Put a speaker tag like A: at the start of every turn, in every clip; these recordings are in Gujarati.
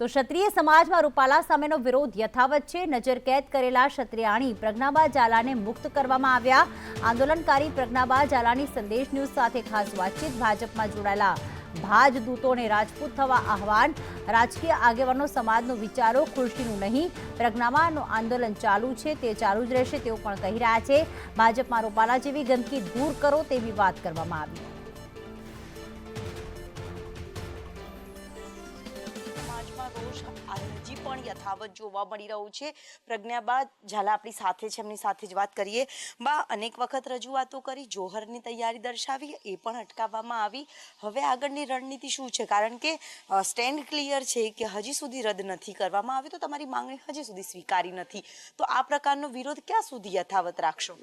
A: તો ક્ષત્રિય સમાજમાં રૂપાલા સામેનો વિરોધ યથાવત છે. નજર કેદ કરેલા ક્ષત્રિયાણી પ્રજ્ઞાબા ઝાલાને મુક્ત કરવામાં આવ્યા. આંદોલનકારી પ્રજ્ઞાબા ઝાલાની સંદેશ ન્યૂઝ સાથે ખાસ વાતચીત ભાજપમાં જોડાયેલા ભાજ દૂતોને રાજપૂત થવા આહવાન. રાજકીય આગેવાનો સમાજનો વિચારો ખુરશીનું નહીં. પ્રજ્ઞાબાનું આંદોલન ચાલુ છે, તે ચાલુ જ રહેશે તેવું પણ કહી રહ્યા છે. ભાજપમાં રૂપાલા જેવી ગંદકી દૂર કરો તેવી વાત કરવામાં આવી.
B: સમાજમાં રોષ હજી પણ યથાવત જોવા મળી રહ્યું છે. પ્રજ્ઞાબા ઝાલા આપણી સાથે છે. એમની સાથે જ વાત કરીએ. બા, અનેક વખત રજૂઆતો કરી, જોહરની તૈયારી દર્શાવી, એ પણ અટકાવવામાં આવી. હવે આગળની રણનીતિ શું છે? કારણ કે સ્ટેન્ડ ક્લિયર છે કે હજી સુધી રદ નથી કરવામાં આવી તો તમારી માંગણી હજી સુધી સ્વીકારી નથી. તો આ પ્રકારનો વિરોધ ક્યાં સુધી યથાવત રાખશો?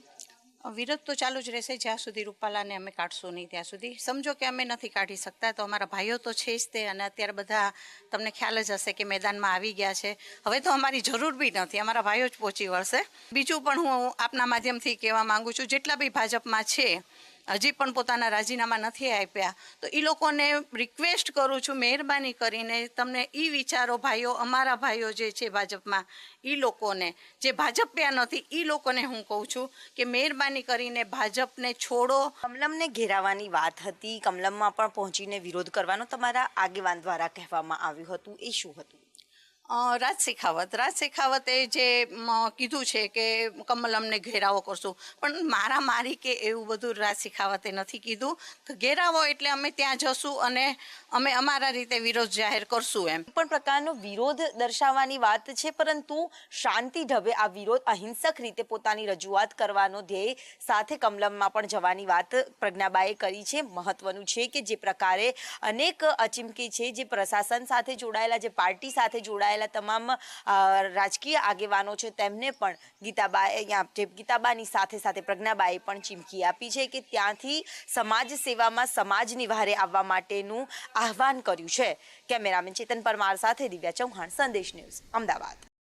C: વિરોધ તો ચાલુ જ રહેશે જ્યાં સુધી રૂપાલાને અમે કાઢશું નહીં ત્યાં સુધી. સમજો કે અમે નથી કાઢી શકતા, તો અમારા ભાઈઓ તો છે જ તે અને અત્યારે બધા તમને ખ્યાલ જ હશે કે મેદાનમાં આવી ગયા છે. હવે તો અમારી જરૂર બી નથી, અમારા ભાઈઓ જ પહોંચી વળશે. બીજું પણ હું આપના માધ્યમથી કહેવા માંગુ છું, જેટલા બી ભાજપમાં છે હજી પણ પોતાના રાજીનામા નથી આપ્યા. તો એ લોકોને રિક્વેસ્ટ કરું છું, મહેરબાની કરીને તમને એ વિચારો, ભાઈઓ, અમારા ભાઈઓ જે છે ભાજપમાં એ લોકોને, જે ભાજપ્યા નથી એ લોકોને હું કહું છું કે મહેરબાની કરીને ભાજપને છોડો.
B: કમલમને ઘેરાવાની વાત હતી, કમલમમાં પણ પહોંચીને વિરોધ કરવાનો તમારા આગેવાન દ્વારા કહેવામાં આવ્યું હતું, એ શું હતું?
C: રાજ શેખાવત. રાજ શેખાવતે જે કીધું છે કે કમલમને ઘેરાવો કરશું. પણ મારા મારી કે એવું બધું રાજ શેખાવતે નથી કીધું. તો ઘેરાવો એટલે અમે ત્યાં જશું અને અમે અમારા રીતે વિરોધ જાહેર કરશું એમ.
B: પણ પ્રકારનો વિરોધ દર્શાવવાની વાત છે, પરંતુ શાંતિ ઢબે આ વિરોધ અહિંસક રીતે પોતાની રજૂઆત કરવાનો ધ્યેય સાથે કમલમમાં પણ જવાની વાત પ્રજ્ઞાબાએ કરી છે. મહત્વનું છે કે જે પ્રકારે અનેક અચીમકી છે, જે પ્રશાસન સાથે જોડાયેલા, જે પાર્ટી સાથે જોડાયેલા તમામ રાજકીય આગેવાનો છે, તેમને પણ ગીતાબાએ જે ગીતાબાની સાથે સાથે પ્રજ્ઞાબાએ પણ ચીમકી આપી છે કે ત્યાંથી સમાજ સેવામાં સમાજની વારે આવવા માટેનું આહવાન કર્યું છે. કેમેરામેન ચેતન પરમાર સાથે દિવ્યા ચૌહાણ, સંદેશ ન્યૂઝ, અમદાવાદ.